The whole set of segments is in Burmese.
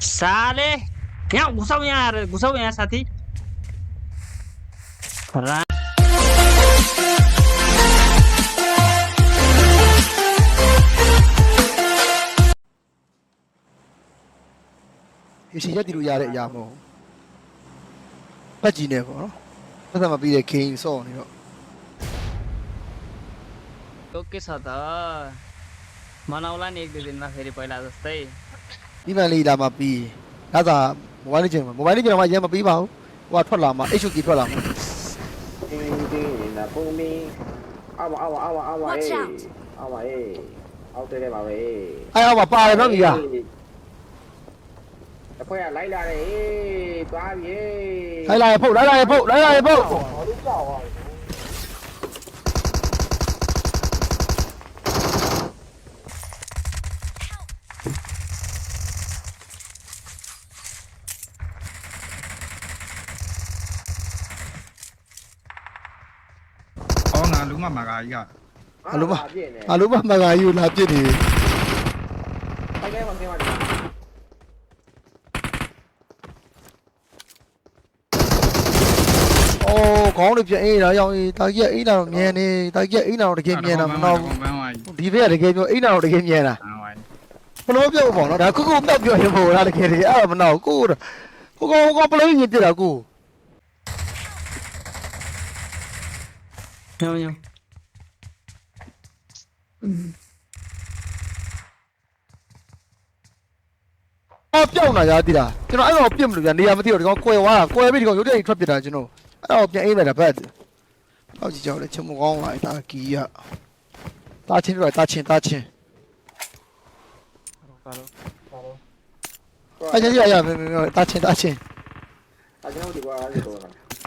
Sale. Ya, gusawnya, gusawnya sati. Ra. Isi jadi lu yare ya mo. Paji ne ko. Pasa ma bi de king so ni lo. Okay साता मनावला नाही एक दिन ना फेरी पहिला असतंय ဒီမှန်လေးလာမှပြီးဒါသာမိုဘိုင်းလေးကျင်မိုဘိုင်းလေးကျင်တော့မှရမ်းမပြီးပါဘူးဟိုကထွက်လာမှ HQ ထွက်လာမှဒင်းဒင်းနာပုံမီအဝအဝအဝအဝအေးအဝအေးအောက်တဲပါပဲအဲအဝပါတယ်နော်ကြီးကအဖွဲကလိုက်လာတယ်သွားပြီလိုက်လာရဖုတ်လိုက်လာရဖုတ်လိုက်လာရဖုတ်ဟောလို့ကြောက်ပါ အလုံးမမကာကြီးကအလုံးမအလုံးမမကာကြီးကိုလာပြစ်နေခိုင်းခိုင်းပါခိုင်းပါအော်ခေါင်းတွေပြအိမ်လာရောက်တာကြီးကအိမ်လာတော့မြန်နေတာကြီးကအိမ်လာတော့တကယ်မြန်တာမနော်ဒီဘက်ကတကယ်ပြောအိမ်လာတော့တကယ်မြန်တာဘလို့ပြောပေါ့နော်ဒါကုကုပတ်ပြောရင်ပေါ့လားတကယ်တကယ်အဲ့မနော်ကိုကိုကိုကိုပလုံးရင်ပြတာကိုကို ရောရောအော်ပြောင်းလာရသေးလားကျွန်တော်အဲ့တော့ပြစ်မလို့ဗျာနေရာမသိတော့ဒီကောင်ကွယ်သွားတာကွယ်ပြီးဒီကောင်ရုတ်တရက်ထွက်ပြစ်တာကျွန်တော်အဲ့တော့ပြန်အိမ်လိုက်တာဘတ်ဘောက်ကြီးကြောက်လဲချက်မကောင်းပါဘူးတာကီရတာချင်းတော့တာချင်းတာချင်းကာလုံးကာလုံးအဲ့ကြရရမင်းမင်းတာချင်းတာချင်းတာချင်းတို့ဒီကွာအဲ့ဒါတော့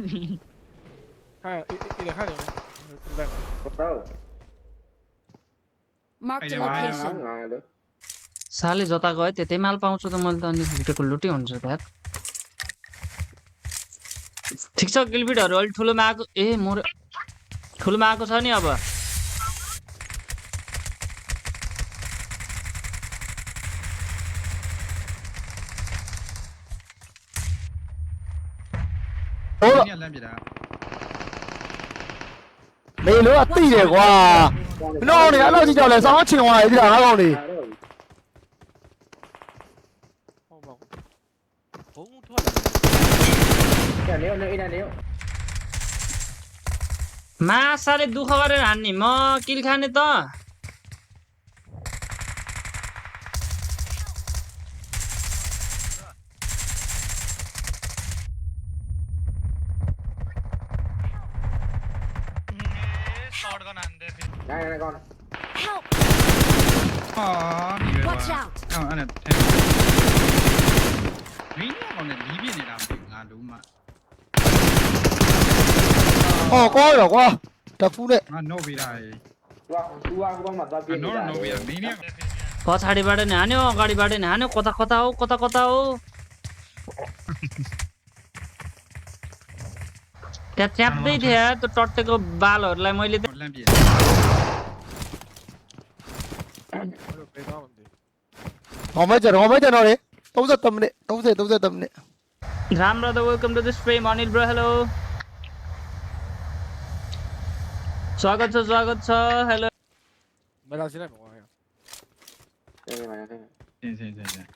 location. साले जता गयो त्यतै माल पाउँछु त मैले त अनि भुटेको लुटी हुन्छ त्यहाँ ठिक छ गिलबिडहरू अलिक ठुलोमा आएको ए म ठुलोमा आएको छ नि अब လှမ်းပြတာမေလို့ကတိတယ်ကွာမနှောင်းနေအဲ့လိုကြီးကြောက်လဲစောင်းချင်သွားတယ်ဒီလားငါးကောင်လေးဟုတ်ပါဘူးဘုံထွက်လာတယ်လေလေအိနာလေမာစားတဲ့ဒုခဝရန်နိမကိလခါနေတော့ sword gun and there. Yeah, yeah, gone. Help! Aww, Watch out! Oh, and it. Green on the Libyan it up. Ah, đúng mà. Ồ, có rồi, có. Đập phú đấy. Ah, no, bị đài. No, no, bị đài. पछाडिबाट नि हान्यो अगाडिबाट नि हान्यो कता कता हो कता कता हो त्यहाँ च्याप्दै थिएँ त्यो टट्टेको बालहरूलाई मैले might be. Homager, Homager, no, eh? Tose, thumbne, Tose, Tose, thumbne. Ram brother, welcome to this frame. Anil bro, hello. स्वागत छ स्वागत छ हेलो मेरा सिला में हुआ है ए भाई ठीक ठीक ठीक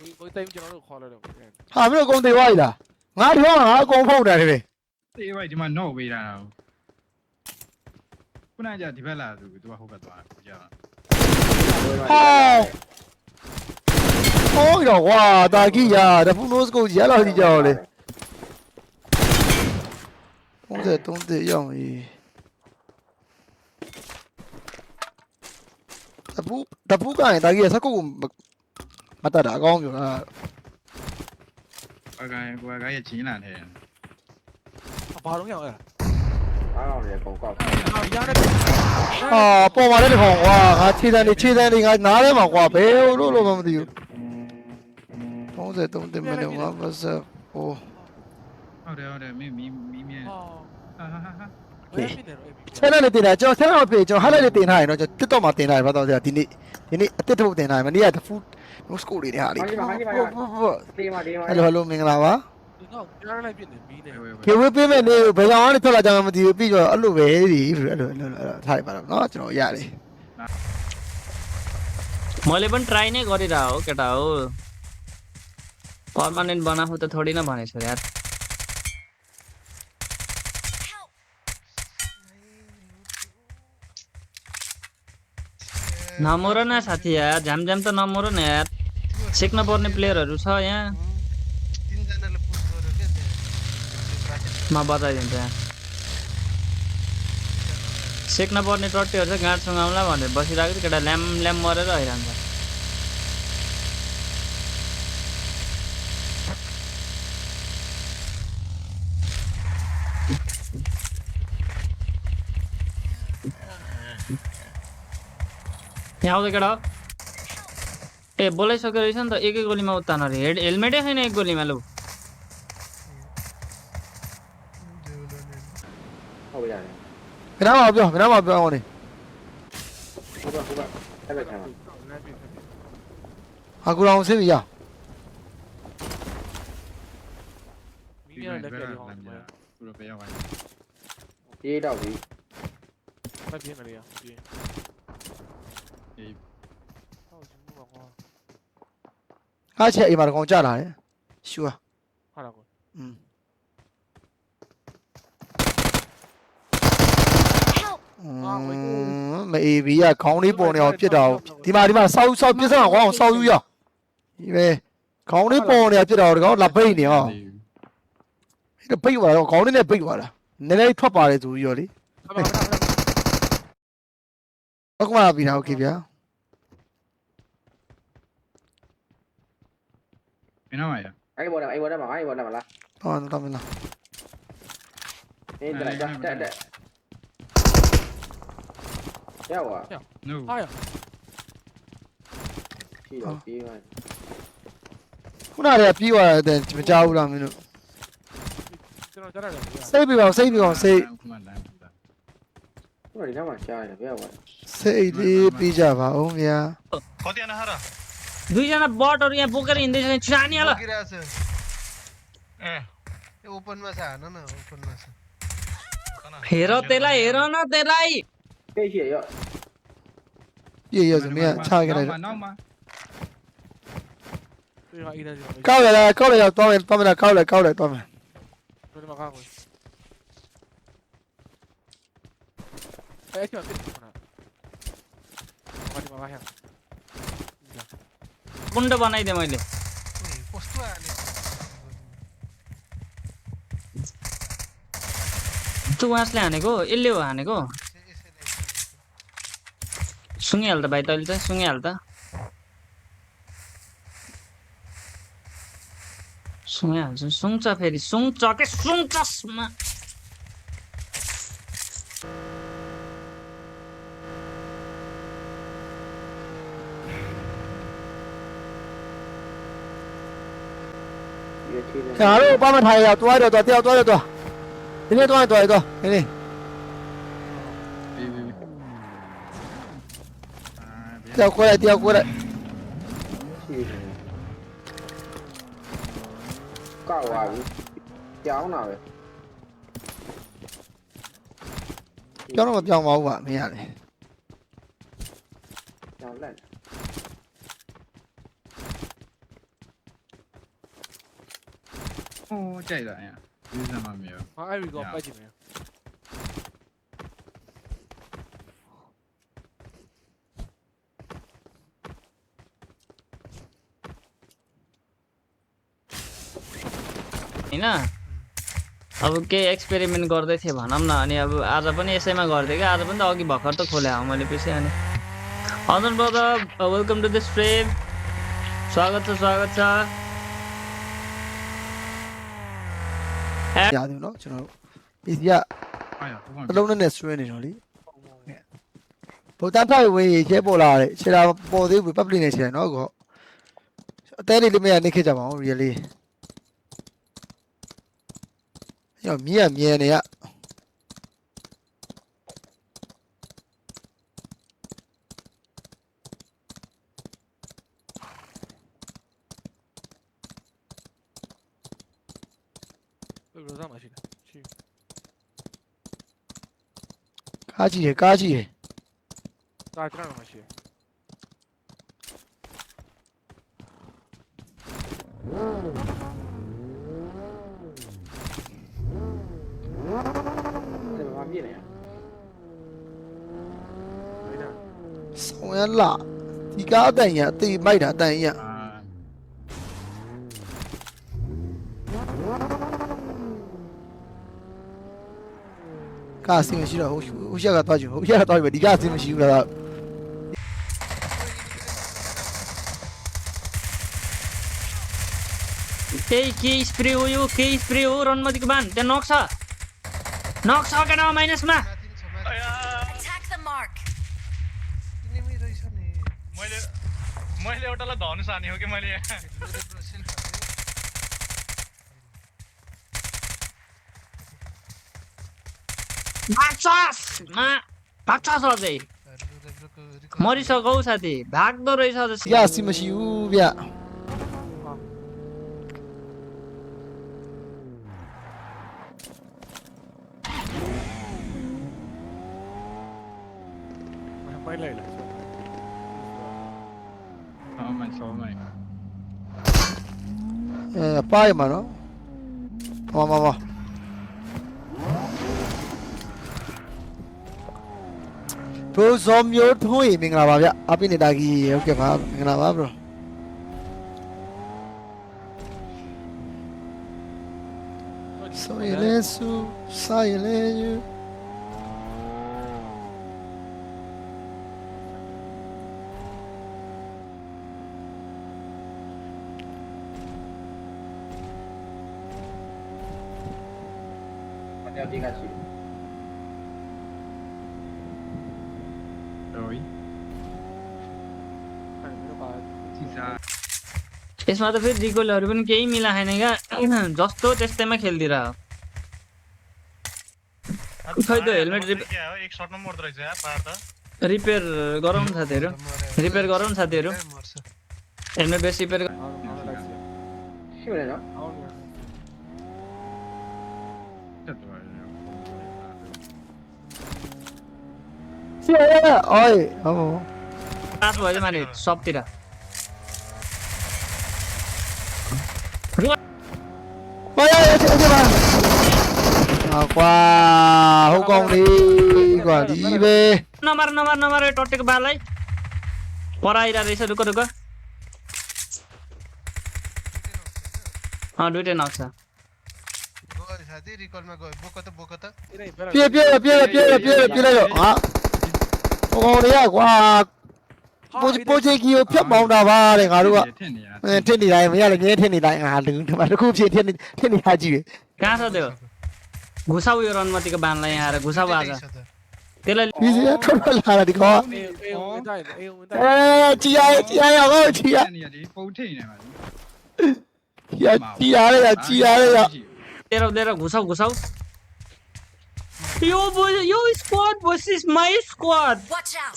कोई कोई टाइम जनानो खोल रहे हो हम लोग कौन दे वाइला င်းကျွန်တော်တို့ခေါ်လိုက်တော့ဟာမင်းတို့အကုန်သေးသွားပြီလားငါဒီကောင်ကငါအကုန်ဖုတ်တယ်လေတေးဝိုက်ဒီမှာ not ဝေးတာခုနကဒီဘက်လာသူသူကဟုတ်ကသွားတာကြာဟောရောကွာတာကီယာတဖူနိုးစကိုရလောက်ကြည့်ကြအောင်လေ33တက်ရောက်ပြီတပူတပူကရင်တာကီယာစကုတ်ကိုမတတ်တာအကောင်းပြောတာ ဘကိုင်ဘကိုင်ရဲ့ချင်းလာတယ်ဘာလုံးရအောင်အဲ့အားအောင်လေပုံကောက်ဒါရတဲ့ဟာပေါ်ပါလေဒီကောင်ကွာငါခြေတန်းနေခြေတန်းနေငါနားထဲမှာကွာဘယ်လိုလို့မသိဘူး33တက်မနေမှာပါစဟိုဟုတ်တယ်ဟုတ်တယ်မင်းမီးမီးမြဲဟာဟာဟာ ဆယ်နဲ့လည်းတင်တာကျွန်တော်ဆယ်နဲ့ပြင်ကျွန်တော်ဟားလိုက်လည်းတင်ထားရင်တော့ကျွန်တော်တက်တော့မှတင်ထားရင်ဘာတော့ဆရာဒီနေ့ဒီနေ့အစ်တစ်ထုတ်တင်ထားရင်မနေ့ကတဖူး no score တွေနဲ့ဟာလေးဟုတ်ဟုတ်ဟုတ်တေးမတေးမဟယ်လိုဟယ်လိုမင်္ဂလာပါတော့ကြားလိုက်ပြနေပြီးနေပဲခေဝေးပေးမဲ့နေဘယ်ကောင်ကနေထွက်လာကြမှမသိဘူးပြီးတော့အဲ့လိုပဲဒီအဲ့လိုအဲ့လိုထားလိုက်ပါတော့နော်ကျွန်တော်ရတယ် मैले पनि ट्राई नै गरेर हो केटा हो पर्मानेन्ट बनाएको त थोरै न भनेको छ यार नमर न साथी यार झ्याम झ्याम त नमर न यार। सिक्न पर्ने प्लेयरहरू छ यहाँ। म बताइदिन्छु सिक्न पर्ने टट्टीहरू चाहिँ गाँठ सुँगाउला भनेर बसिरहेको थियो केटा ल्याम ल्याम मरेर आइरहन्छ यहाँ केटा ए बोलाइसकेको रहेछ नि त एकै गोलीमा उत्तान अरे हेड हेलमेटै छैन एक गोलीमा लु ग्राम आप ग्राम आप आने हाँ गुलाम से भी ये डाउन ये အောင်နေ ဟုတ်ပါဟုတ်ပါအဲ့ပဲချမ်းပါ လမ်းပြ ဟာကူတော်ဆင်းပြီရ မီးရလက်ပြအောင် သူတို့ပဲရောက်ပါ ပြေးတော့ပြီ မပြင်းနေရပြင်း အေး ဟုတ်ရှင်ဘောကွာ အားချက်အိမ်မှာကောင်ကြလာတယ်ရှူဟာ ဟာလားကွာ อืมမအေးဘီကခေါင်းလေးပေါ်နေအောင်ပြစ်တာဒီမှာဒီမှာစောက်စောက်ပြစ်စမ်းအောင်စောက်ယူရဒီပဲခေါင်းလေးပေါ်နေအောင်ပြစ်တာဒီကောင်လာပိတ်နေအောင်ဒီပိတ်သွားတော့ခေါင်းလေးနဲ့ပိတ်သွားတာနည်းနည်းထွက်ပါတယ်ဆိုပြီးရောလေ ဟာပါဟာ ဟုတ်ကမှပြီလားโอเคဗျာ မင်းတော့ရ Anh bộ nào, anh bộ nào mà, anh bộ nào mà là. တော့တော့မလား Nên lại cho, chạy chạy. Kéo à? no Ai à? Khi đó khi mà. ခုနတည်းကပြီးသွားတဲ့မကြောက်ဘူးလားမင်းတို့ကျွန်တော်ကြားရတယ်ဗျာစိတ်ပြပါအောင်စိတ်ပြပါအောင်စိတ်ခုမှလမ်းပါ Cái này nó mà chạy là biết rồi. စိတ်လေးပြီးကြပါအောင်ဗျာ ခေါ်တယ်နဟာရာ दूसरा ना बॉट और यहाँ पोकर इन देश छानी आला गिरा से ए ओपन में से आना ना ओपन में से हेरो तेरा हेरो ना तेरा ही कैसे यो ये ये से मैं छा के रहा काव ले काव ले तो मैं तो मैं काव ले काव ले तो मैं तो मैं काव ऐसे मत करो ना मत मत कुण्ड बनाइदिएँ मैले। त्यो वासले हानेको यसले हो हानेको? सुँगिहाल त भाइ त अहिले चाहिँ सुँगिहाल त। सुँगिहाल्छु सुन्छ फेरि सुन्छ के सुन्छस् ငါတို့ဘာမှထိုင်ရတော့တော့တော့တယောက်တော့တော့ဒီနေ့တော့တော့တော့ဒီနေ့ ဘေးဘေးအာ တယောက်ကိုလိုက်တယောက်ကိုလိုက် ရှိတယ်ကောက်သွားပြီကြောင်းတာပဲ ပြောင်းတော့မပြောင်းပါဘူးဗျမင်းရတယ် ကြောင်လက် Go, अब के एक्सपेरिमेंट करते थे भनम न अनि अब आज पनि यसैमा गर्थेँ कि आज पनि त अघि भर्खर त खोले हो मैले पछि अनि हजुर brother welcome to the frame स्वागत छ स्वागत छ ရတယ်နော်ကျွန်တော်တို့ PC ကအားရဟိုကောင်အလုံးနဲ့နဲ့ဆွဲနေတော့လေဘုတ်တန်းထိုက်ဝင်ရေကျဲပေါ်လာတယ်ခြေတာပေါ်သေးဘူး public နဲ့ခြေတယ်နော်ကောအသေးလေးလေးမရနေခဲ့ကြပါဦး really ရောမြင်ရမြင်နေရ ဘယ်လိုစားမှရှိလဲရှိ ကားကြည့်ရကားကြည့်ရတာကျွန်တော်မှရှိဒီမှာပြည့်နေရတယ်ဒါ ဆောင်းရလာဒီကားအတန်ရအသေးမိုက်တာအတန်ရ ကားအစင်မရှိတော့ဟိုဟိုရှက်ကသွားကြည့်ဟိုရှက်ကသွားကြည့်ဒီကားအစင်မရှိဘူးလား केही केही स्प्रे हो यो केही स्प्रे हो रनमतीको बान त्यहाँ नक छ नक छ केटा माइनसमा माथि छ माथि Attack the mark. इनेमी रहेछ नि मैले मैले एउटालाई धनु सानी हो कि मैले 박차스! 박차스 하지! 머리서 거우사디. 낙도 러이서 아저씨 야 씨마시 우비야. 빨리 라 잠깐만 잠깐만 에. 빠이 마노? 와와와. ရိုဇော်မျိုးထွန်းရေမင်္ဂလာပါဗျအပိနေတာကြီးဟုတ်ကဲ့ပါမင်္ဂလာပါဘရိုဆိုရလဲဆူဆိုင်လဲယူ တယောက်ဒီကရှိ यसमा त फेरि डिगोलहरू पनि केही मिला छैन क्या। जस्तो त्यस्तैमा खेलिदिएर खै त हेलमेट रिपेयर गराउनु साथीहरू। रिपेयर गराउनु साथीहरू। हेलमेट बेस रिपेयर पास भयो माने सबतिर। chạy đi mà à, qua hô con đi quả đi về number number number यो टट्टेको बाललाई पर आइरहेको रहेछ रुक रुक अँ दुइटै नक्स छ पियो पियो पियो पियो पियो पियो पियो पियो पियो पियो पियो पियो पियो पियो ပြေးပြေးပြေးလိုက်တော့ဟာဟုတ်ကောင်းလေးကွာပိုပိုချေကီကိုဖြတ်ပေါင်းတာပါတဲ့ငါတို့က ထင်နေရ အဲထစ်နေတိုင်းမရလည်းမြဲထစ်နေတိုင်းအာလူဒီမှာတစ်ခုဖြစ်ထစ်နေထစ်နေဟာကြည့် कहाँ छ त्यो घुसाउ यो रनमतीको बानलाई यहाँ आएर घुसाउ आज त्यही छ त त्यसलाई ဒီစီထွက်ထွက်လာတာဒီကောင် အေးအေးဝင်တိုင်းအေး यो यो स्क्वाड भर्सेस माइ स्क्वाड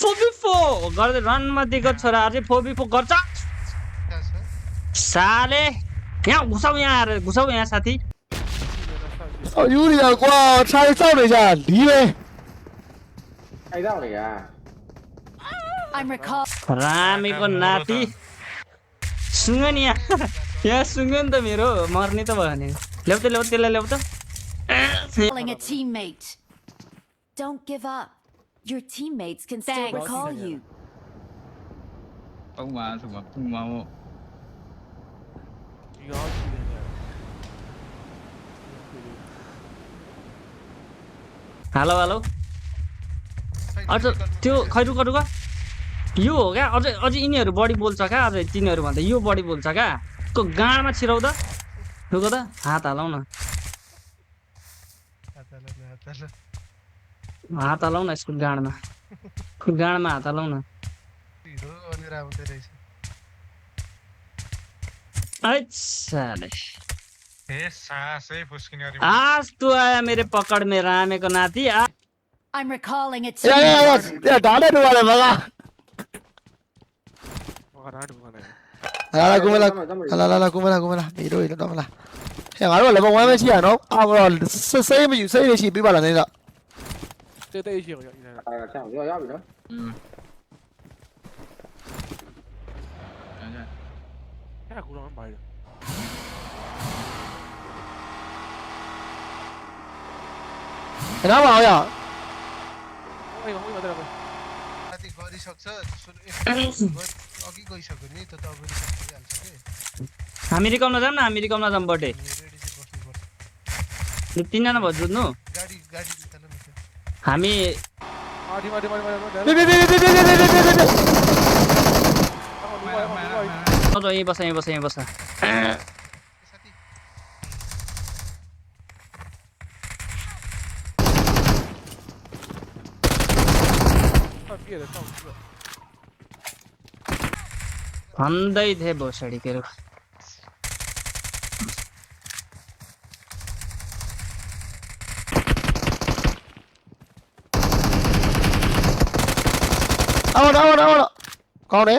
फोबी फो गर्दै रनमा दिएको छोराहरू चाहिँ फोबी फो गर्छ साले यहाँ घुसाउ यहाँ आएर घुसाउ यहाँ साथी नाति सुँग नि यहाँ यहाँ सुँग नि त मेरो मर्ने त भयो भने ल्याउ त ल्याउ त्यसलाई ल्याउ त Calling a teammate. Don't give up. Your teammates can still Thanks. recall you. 똥마 정말 똥마오 이거 아웃이 되냐 hello hello अझ त्यो खै रुख रुख यो हो क्या अझै अझै यिनीहरू बढी बोल्छ क्या अझै तिनीहरू भन्दा यो बढी बोल्छ क्या को गाँडमा छिराउँदा रुको त हात हालौ न हात हलाउ न यसको गाडमा गाँडमा हात हलाउ न. आज तू आया मेरे पकड़ में रामे को नाती I'm recalling it. Yeah, yeah, yeah. Yeah, डाले वाले बगा. कुमला, लाला कुमला कुमला. मेरो ဟဲ့ငါတို့ level 1ပဲရှိရနော်အာဘောစိတ်မယူစိတ်ရရှိပြပါလားနေတော့ တေးတေးရှိရောရတယ် အဲ့ဆောင်းရောရပြီနော် อืมအဲ့ဒါ အဲ့ကူတော့မပါတယ် ခဏပါအောင်ရ အေးဟိုမှာတော့ साथी गरिसक्छ सुन गरि- अघि गइसक्यो नि त अगाडि भइहाल्छ कि हामी रिकाउन जाऊँ न हामी रिकाउन जाऊँ बर्थडे तिनजना भयो जुत्नु हामी यहीँ बस यहीँ बस यहीँ बस भन्दै थिएँ भोसडी के അവിടെ അവിടെ അവിടെ അവിടെ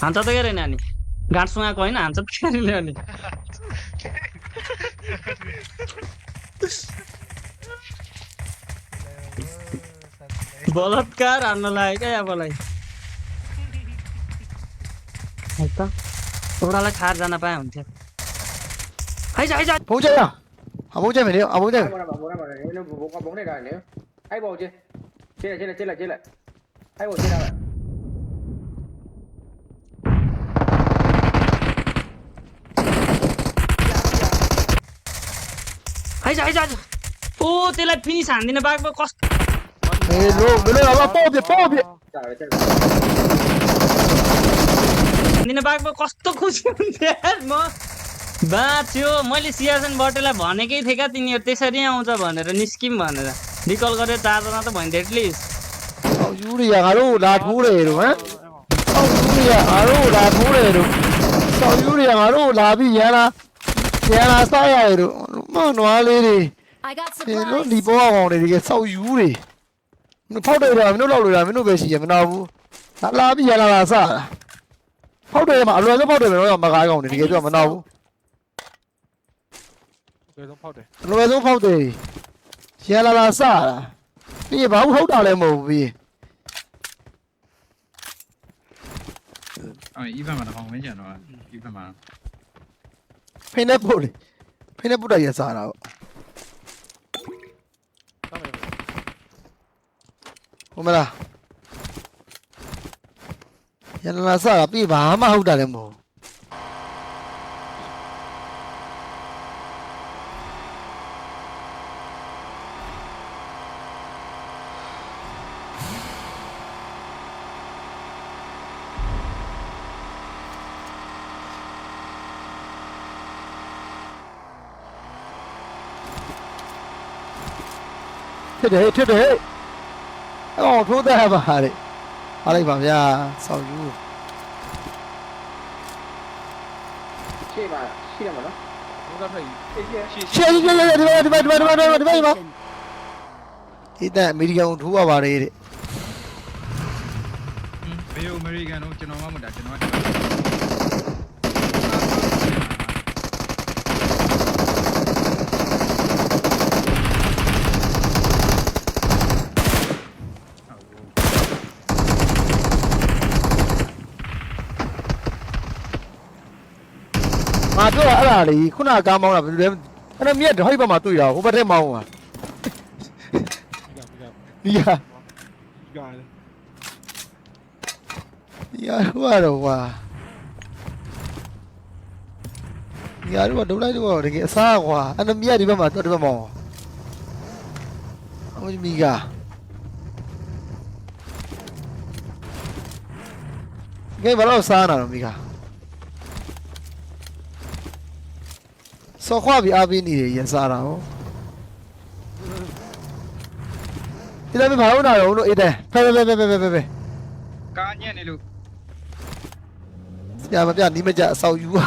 हान्छ त के रे नानी गाँठसँग आएको होइन हान्छ त के रे अनि बलात्कार हान्न लाग्यो क्या यहाँलाई त एउटालाई खाएर जान पाए हुन्थ्यो है जा है जा पहुँच अब पहुँच मिल्यो अब पहुँच Hay bol chưa? Chết lại, chết lại, chết lại, chết lại. Hay ओ त्यसलाई फिनिस हान्दिनँ बाघमा कस ए लो लो अब पाउँथे पाउँथे हान्दिनँ बाघमा कस्तो खुसी हुन्थ्यो म बाँच्यो मैले सियासन बटेलाई भनेकै थिएँ क्या तिनीहरू त्यसरी आउँछ भनेर निस्किम भनेर निकल गरे ताजना त भइन् at least အော်ယူရီယာငါတို့လာထိုးတယ်တို့ဟမ်အော်ယူရီယာငါတို့လာထိုးတယ်တို့ဆော်ယူရီယာငါတို့လာပြီးရန်လာရန်လာစားရတယ်တို့မနွားလေးတွေ I got ဒီလို supplies. ဒီဘောကောင်တွေဒီကဆောက်ယူတွေမင်းဖောက်တယ်တော့မင်းတို့လောက်လို့လားမင်းတို့ပဲရှိရမနာဘူးလာလာပြီးရလာလာစားတာဖောက်တယ်မှာအလွယ်ဆုံးဖောက်တယ်မင်းတို့ကမကားကောင်တွေဒီကပြောမနာဘူး။ဘယ်ဆုံးဖောက်တယ်အလွယ်ဆုံးဖောက်တယ် ရလာလာစတာပြီးဘာဘူးဟုတ်တာလည်းမဟုတ်ဘူးပြီးအဲ့ဒီဘက်မှာတော့ဝင်းကျန်တော့ဒီဘက်မှာဖိနေပုတ်လေဖိနေပုတ်တရစားတာဟုတ်တမ်းမယ်ဟုတ်မလားရလာလာစတာပြီးဘာမှဟုတ်တာလည်းမဟုတ် ဖြစ်တယ်ဖြစ်တယ်အော်ထိုးတဲ့ပါလေဟာလိုက်ပါဗျာစောက်ယူရှေ့မှာရှိတယ်မနော်ဘုရားဖိုက်ရှေ့ရှေ့ရှေ့ရှေ့ရှေ့ရှေ့ဒီမှာဒီမှာဒီမှာဒီမှာဒီမှာဒီမှာဒီမှာရှေ့ဒီတဲ့အမေရိကန်ကိုထိုးရပါတယ်တဲ့ဘေးအမေရိကန်တို့ကျွန်တော်မှမဟုတ်တာကျွန်တော်က ပြောတာအဲ့ဒါလေခုနကကားမောင်းတာဘယ်လိုလဲအဲ့တော့မြက်ဟိုက်ဘက်မှာတွေ့တာဟိုဘက်ထဲမောင်းတာမိကမိကဒီဟာမိကလေဒီဟာဟိုကတော့ကွာဒီဟာတော့ဒုလိုက်တော့တကယ်အစားကွာအဲ့တော့မြက်ဒီဘက်မှာတော့ဒီဘက်မောင်းအမကြီးမိကငယ်ဘာလို့စားနာတော့မိက စောခွာပြီးအားပေးနေရရစားတာဟောဒီလည်းမဘာလို့နာရောလို့အေးတယ်ဖဲဖဲဖဲဖဲဖဲဖဲဖဲကားညက်နေလို့ဆရာမပြနီးမကြအဆောက်ယူဟာ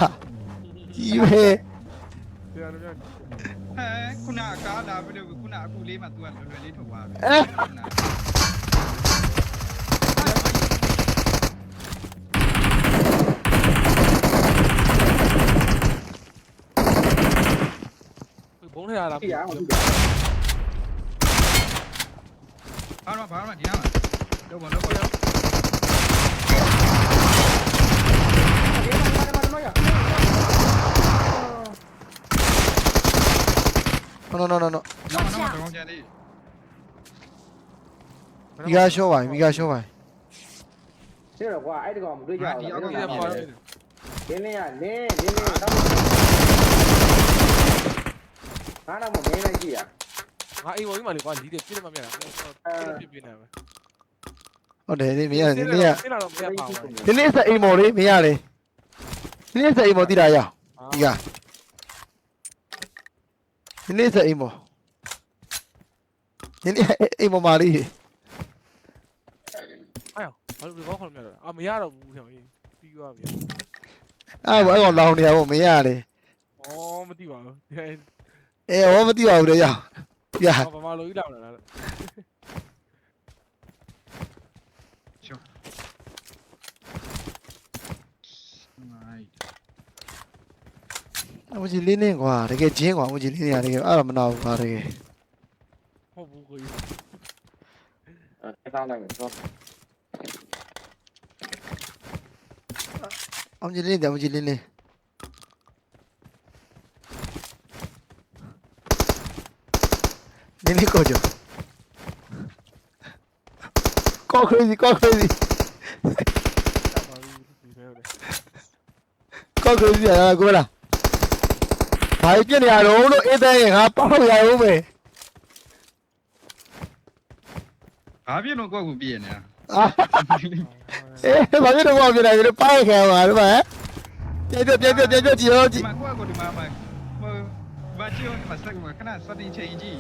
ကြီးပဲပြောရတော့ဟဲခုနကကားလာပြီလို့ခုနအခုလေးမှ तू ကလွယ်လွယ်လေးထုတ်သွားပြီအဲ ကုန်းထဲလာတာဖြစ်ရအောင်ဘာမှဘာမှဒီနားမှာတော့ဘာတော့ဘာတော့နော်နော်နော်နော်နောက်နောက်တော့ကြံသေးမိကရှော့ပါမိကရှော့ပါရှေ့တော့ကွာအဲ့ဒီကောင်မတွေ့ကြဘူးဒီအောက်ကရပါတယ်လင်းလင်းရလင်းလင်းလင်းတောင်း အားတော့မမင်းလိုက်ကြည့်ရငါအိမ်ပေါ်ကြီးမှာလေကွာလီးတယ်ပြည့်တယ်မမြတ်တာပြည့်ပြည့်နေမယ်ဟုတ်တယ်ဒီမင်းရဒီနေ့ကပြည့်လာတော့မရပါဘူးဒီနေ့ဆက်အိမ်မော်လေးမင်းရတယ်ဒီနေ့ဆက်အိမ်မော်တိတာရဒီကဒီနေ့ဆက်အိမ်မော်ဒီနေ့အိမ်မော်မာလေးအဲ့ဘာလို့ဘောခေါ်မရတော့အာမရတော့ဘူးခင်ဗျပြီးသွားပြီအဲ့ဘောအဲ့ကောင်လောင်နေရပေါ့မင်းရတယ်ဩမသိပါဘူးဒီ အေးဟောမသိပါဘူးလေရရဘာမှလို့ကြီးလာလာအမကြီးလင်းနေကွာတကယ်ဂျင်းကွာအမကြီးလင်းနေရတကယ်အဲ့တော့မနာဘူးကွာတကယ်ဟုတ်ဘူးကိုအဲသားလိုက်တော့အမကြီးလင်းတယ်အမကြီးလင်းနေ င်းနေကိုကြော ကော crazy ကော crazy ပါဘူးဒီပဲလေကော crazy ရတာကိုလားဘာပြစ်နေရတော့လို့အေးတဲ့ငါပေါက်ရအောင်ပဲဘာဖြစ်လို့ကိုယ့်ကိုပြည့်နေတာအာအေးဘာဖြစ်တော့ပြစ်နေလဲပေါက်ခဲပါတော့ဗျာပြပြပြပြပြကြည့်ရောကြဒီည့်မှာကိုယ့်ကိုဒီမှာ မှာဟိုဘာချီအောင်မစက်ကခဏစတင်ချိန်ကြည့်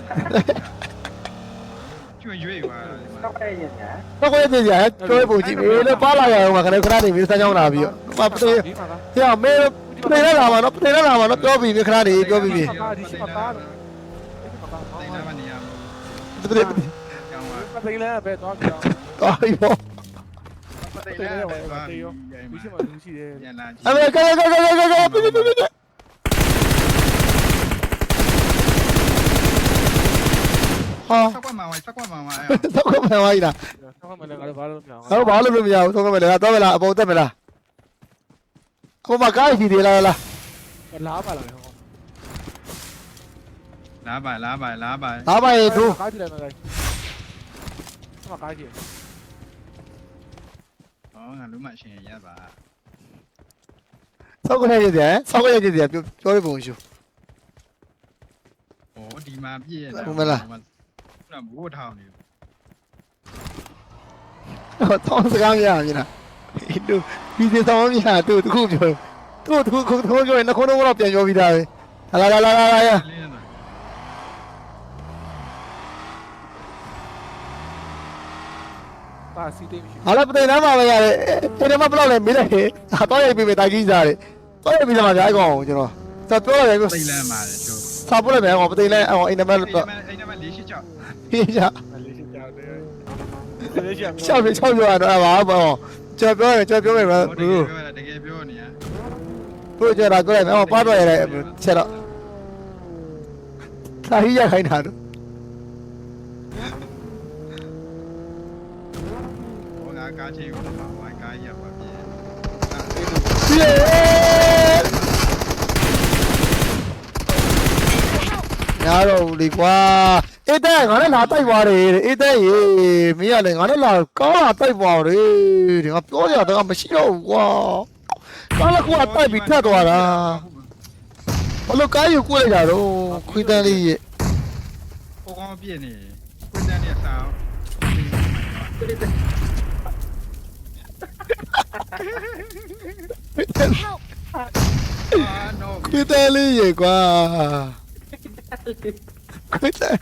ကျွရွေ့ပါဒီမှာတော့အဲ့ညညာတော့ကိုရပြရကျွေးဖို့ကြည့်ပြီလို့ပါလာရအောင်ခဏခဏနေပြီးစမ်းကြောင်းလာပြီးတော့ပတေးဒီမှာလားဟဲ့မေပတေးလာမှာနော်ပတေးလာမှာနော်ပြောပြီးပြီခဏနေပြောပြီးပြီပါဒီရှိပါပါဒီမှာပါတိတ်လာမနေရဘူးပတေးကျောင်းပါမသိလဲပဲတော့ပြောင်းတော်ပြီပေါ့တိတ်လာပဲပါဒီဒီရှိမှလူရှိတယ်ပြန်လာကြည့်အမေကကကကကကပြပြပြပြ ဟာစကွက်မှာဝိုင်းစကွက်မှာဝိုင်းတော့ကမှန်သွားပြီလားဆောင်းမလည်းငါတို့ဘာလို့မပြောင်းငါတို့ဘာလို့လို့မရဘူးတော့ကမှန်လည်းတော့မလားအပေါ်တက်မလားအပေါ်မှာကားရှိသေးလားလားလားပါလားဟောလာပါလာပါလာပါဒါပါရဲ့သူကားကြည့်လိုက်မယ်ဆမကားကြည့်ဟောငါလုံးမရှင်ရပါစောက်ခရရတဲ့စောက်ခရရတဲ့ပြောပြောရပုံရှုဟောဒီမှာပြည့်ရတာ ခုနဘိုးထောင်နေတော့တောင်းစကားမရဘူးလားသူဒီစတောင်းမရသူတခုပြောသူတခုခုတခုပြောရင်နှခုံးတော့ပြန်ပြောပြီးသားပဲလာလာလာလာလာလင်းပါစီတိတ်မရှိဟာလာပတေနာမှာပဲရတယ်တေနမဘလောက်လဲမေးလိုက်ဟဲ့ဟာတော့ရိုက်ပြီးပဲတာကြီးစားတယ်တော့ရိုက်ပြီးသားမှာဗျာအဲ့ကောင်ကျွန်တော်တော့ပြောရတယ်တိတ်လမ်းပါတယ်ကျိုးစာပို့လိုက်မယ်ကောင်ပတေလဲအဲ့ကောင်အိမ်နံပါတ်အဲ့တော့ဒါအဲ့ဒါမှ၄ရှိချောက် ဟင်းရလေးရှိကြောက်တယ်လေးရှိချောက်ပြီချောက်ပြောရတော့အဲ့ပါဘောကျွန်တော်ပြောရင်ကျွန်တော်ပြောမယ်ဗျာတဘကလူယ်ပြောတာတကယ်ပြောနေရဘလူကျွန်တော်ပြောလိုက်မယ်ဟောပါတော့ရတယ်ချက်တော့သာဟိရခိုင်းတာတော့ဟောငါကားချင်းကိုဝိုင်းကားရပါပြည့်ယေညာတော့ဘူးလေကွာ အေးတဲ့ငါလည်းလာတိုက်သွားတယ်အေးတဲ့ရေမင်းကလည်းငါလည်းလာကောင်းလာတိုက်သွားတယ်ဒီငါပြောရတော့မရှိတော့ဘူးကွာကားလည်းကွာတိုက်ပြီးထက်သွားတာဘလို့ကားယူကိုလိုက်တာတော့ခွေးတန်းလေးရေဟိုကောင်ပြည့်နေခွင့်တန်းနေဆောင်းအာနော်ခွေးတန်းလေးရေကွာ ခွေးတန်း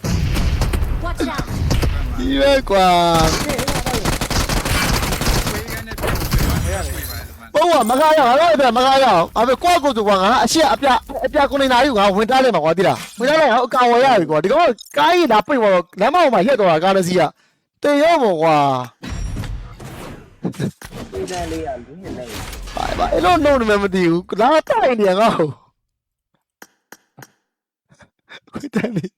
Watch out! ဒီပဲကွာဝေးကနေပြည့်နေတယ်ခွေးပါတယ်မှာဘုံကမကားရအောင်အဲ့ဒါမကားရအောင်အဲ့ကွာကိုဆိုကွာငါအရှက်အပြအပြကိုနေနာယူငါဝင်ထားလိုက်မှာကွာတိလားဝင်ထားလိုက်အောင်အကောင်ဝယ်ရပြီကွာဒီကောင်ကားကြီးလာပိတ်သွားတော့လမ်းမပေါ်မှာရက်သွားတာကားတစ်စီးကတေရောပေါ့ကွာဒီတန်းလေးကလူညနေဘာဘာအဲ့လိုလုံးနေမှမသိဘူးလာတိုင်နေငါ့ကိုခွေးတန်းလေး